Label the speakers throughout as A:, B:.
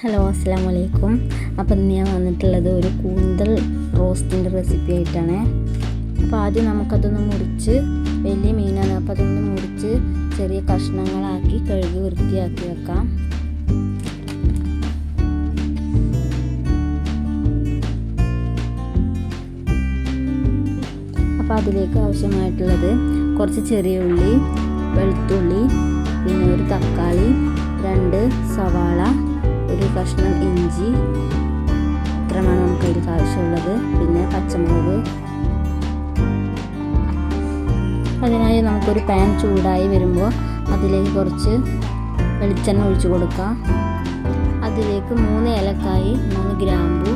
A: Hello അസ്സാം വലൈക്കും അപ്പം ഇന്ന് ഞാൻ വന്നിട്ടുള്ളത് ഒരു കൂന്തൽ റോസ്റ്റിന്റെ റെസിപ്പി ആയിട്ടാണ്. അപ്പോൾ ആദ്യം നമുക്കതൊന്ന് മുറിച്ച് വലിയ മീനാണ്. അപ്പോൾ അതൊന്ന് മുറിച്ച് ചെറിയ കഷ്ണങ്ങളാക്കി കഴുകി വൃത്തിയാക്കി വെക്കാം. അപ്പോൾ അതിലേക്ക് ആവശ്യമായിട്ടുള്ളത് കുറച്ച് ചെറിയ ഉള്ളി വെളുത്തുള്ളി പിന്നെ ഒരു തക്കാളി രണ്ട് സവാള ഒരു കഷ്ണം ഇഞ്ചി ഇത്രമാണ് നമുക്ക് അതിലേക്ക് ആവശ്യമുള്ളത്. പിന്നെ പച്ചമുളക്. അതിനായി നമുക്കൊരു പാൻ ചൂടായി വരുമ്പോൾ അതിലേക്ക് കുറച്ച് വെളിച്ചെണ്ണ ഒഴിച്ചു കൊടുക്കാം അതിലേക്ക് മൂന്ന് ഏലക്കായി മൂന്ന് ഗ്രാമ്പു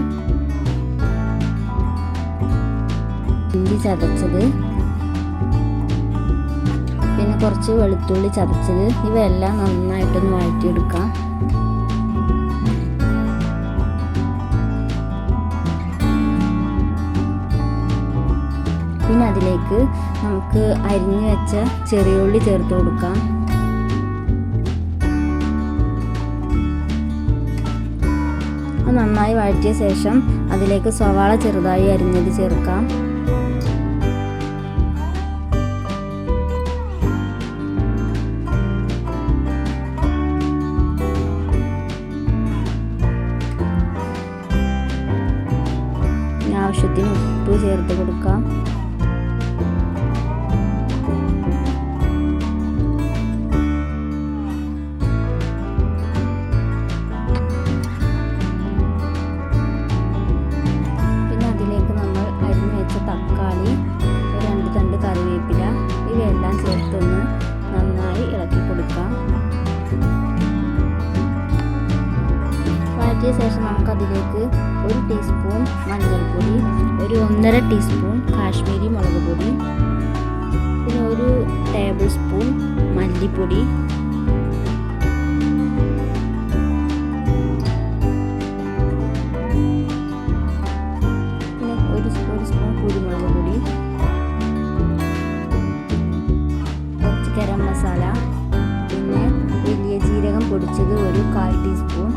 A: ഇഞ്ചി ചതച്ചത്. പിന്നെ കുറച്ച് വെളുത്തുള്ളി ചതച്ചത്. ഇവയെല്ലാം നന്നായിട്ടൊന്ന് വഴറ്റിയെടുക്കാം. പിന്നെ അതിലേക്ക് നമുക്ക് അരിഞ്ഞു വെച്ച ചെറിയ ഉള്ളി ചേർത്ത് കൊടുക്കാം. നന്നായി വഴറ്റിയ ശേഷം അതിലേക്ക് സവാള ചെറുതായി അരിഞ്ഞത് ചേർക്കാം. ആവശ്യത്തിന് ഉപ്പ് ചേർത്ത് കൊടുക്കാം. ഇവയെല്ലാം ചേർത്തൊന്ന് നന്നായി ഇളക്കി കൊടുക്കാം. വഴറ്റിയ ശേഷം നമുക്കതിലേക്ക് ഒരു ടീസ്പൂൺ മഞ്ഞൾപ്പൊടി ഒരു ഒന്നര ടീസ്പൂൺ കാശ്മീരി മുളക് പൊടി പിന്നെ ഒരു ടേബിൾ സ്പൂൺ മല്ലിപ്പൊടി. പിന്നെ ഒരു ഒരു സ്പൂൺ കുരുമുളക് പൊടി. പൊടിച്ചത് ഒരു കാൽ ടീസ്പൂൺ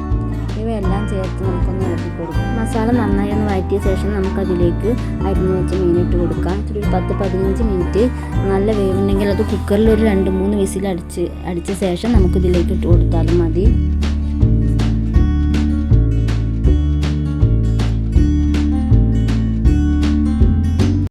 A: ഇവയെല്ലാം ചേർത്ത് നമുക്കൊന്ന് ഇളക്കി കൊടുക്കാം. മസാല നന്നായി ഒന്ന് വഴറ്റിയ ശേഷം നമുക്കതിലേക്ക് അരിഞ്ഞ് വെച്ച് മീനിട്ട് കൊടുക്കാം. ഒരു പത്ത് പതിനഞ്ച് മിനിറ്റ് നല്ല വേവുണ്ടെങ്കിൽ അത് കുക്കറിൽ ഒരു രണ്ട് മൂന്ന് വിസിൽ അടിച്ച് അടിച്ച ശേഷം നമുക്കിതിലേക്ക് ഇട്ട് കൊടുത്താലും മതി.